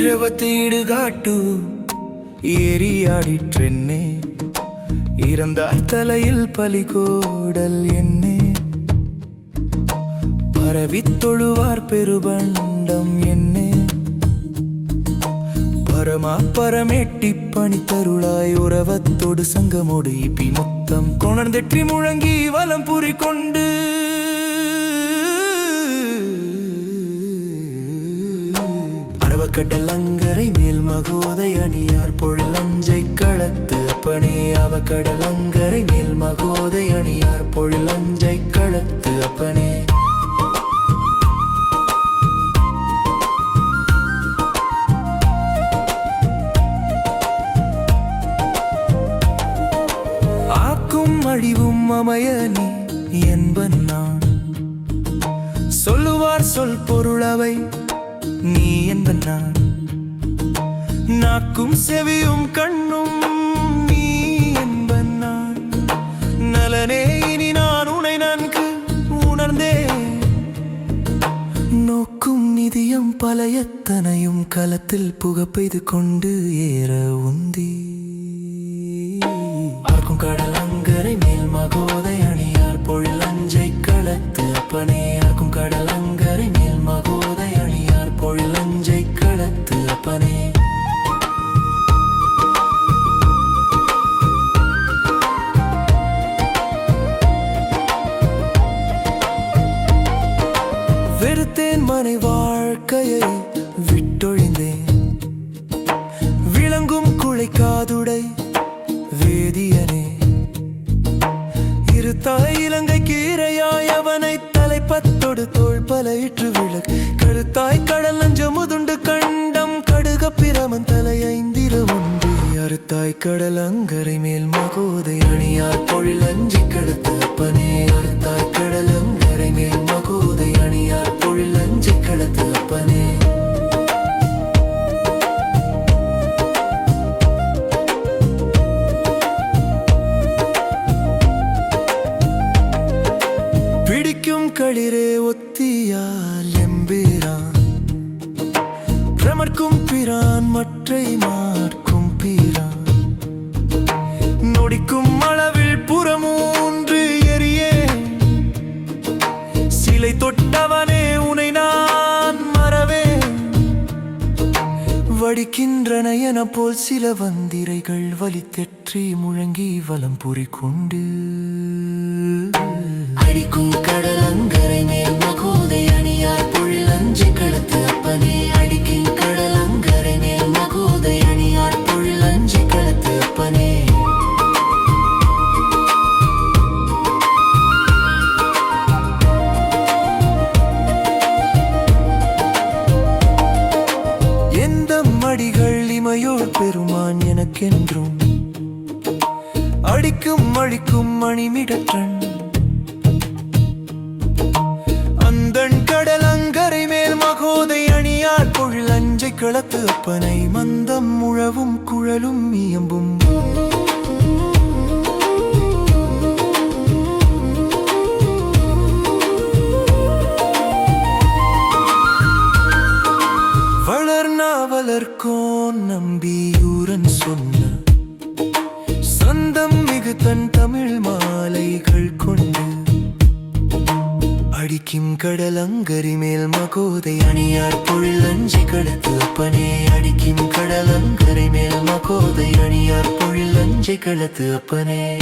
ಇರವತ್ತು ಇಡುಗಾಟು ஏறியாடி ட்ரென்னே இறந்தாய் தலையில் பலிகோடல் என்னே. பரவி தொழுவார் பெருபண்டம் என்னே. பரமா பரமேட்டி பணி தருளாய் உறவத்தோடு சங்கமோடு இப்பி மொத்தம். கொணர்ந்தெற்றி முழங்கி வலம் புரி கொண்டு அவக்கடல் அங்கரை மேல் மகோதை அணியார் பொழில் அஞ்சை களத்து அப்பனே அவக்கடல் அங்கரை மேல் மகோதை அணியார் பொழில் அஞ்சை களத்து அப்பனே. அழிவும் அமைய நீ என்பன் நான். சொல்லுவார் சொல் பொருளவை நீ என்பன் நான். நாக்கும் செவியும் கண்ணும் நீ என்பன் நான். நலனே இனி நான் உனை நன்கு உணர்ந்தேன். நோக்கும் நிதியம் பல எத்தனையும் களத்தில் புகப்பெய்து கொண்டு ஏற உந்தி அரண்மனை வாழ்க்கையை விட்டொழிந்தேன். விளங்கும் குழைக்காதுடை வேதியனே. இருத்தாய் இலங்கை கீரையாய் அவனை தலைப்பத்தொடு தோள் பலையிற்று விளக். கருத்தாய் கடல் நஞ்ச முதுண்டு கண்டம் கடுக பிரமன் தலை ஐந்திர அறுத்தாய் கடல் அங்கரை மேல் மகோதை அணியார் பொழில் அஞ்சி கடுத்து அப்பனே. அறுத்தாய் கடல் பிடிக்கும் களிரே ஒத்தியால் எம்பிரான். பிரமர்க்கும் பிரான் மற்றை மார்க்கும் பிரான். நொடிக்கும் அளவில் புறமூன்று எரியே சிலை தொட்டவனே உனை நான் மறவே. வடிக்கின்றன என போல் சில வந்திரைகள் வலித்தெற்றி முழங்கி வலம் புரிக்கொண்டு. அடிக்கும் கடல் அங்கரை மேல் மகோதை அணியார் பொழில் அஞ்சு களத்து அப்பனே. அடிக்கும் கடல் அங்கரை மேல் மகோதை அணியார் பொழில் அஞ்சு அப்பனே. எந்த மடிகள் இமையோர் பெருமான் எனக்கென்றும்? அடிக்கும் அழிக்கும் மணிமிடற்றன். பொழில் அஞ்சை அப்பனை மந்தம் முழவும் குழலும் இயம்பும். வளர்நாவலர்கோன் நம்பியூரன் சொன்ன. சந்தம் மிகு தன் தமிழ் மாலைகள் கொண்டு அடிக்கும் கடல் அங்கரி மேல் மகோதை அணியார் பொழில் அஞ்சி கடத்து அப்பனே. அடிக்கும் கடல் அங்கரை மேல் மகோதை அணியார் பொழில் அஞ்சி கடத்து அப்பனே.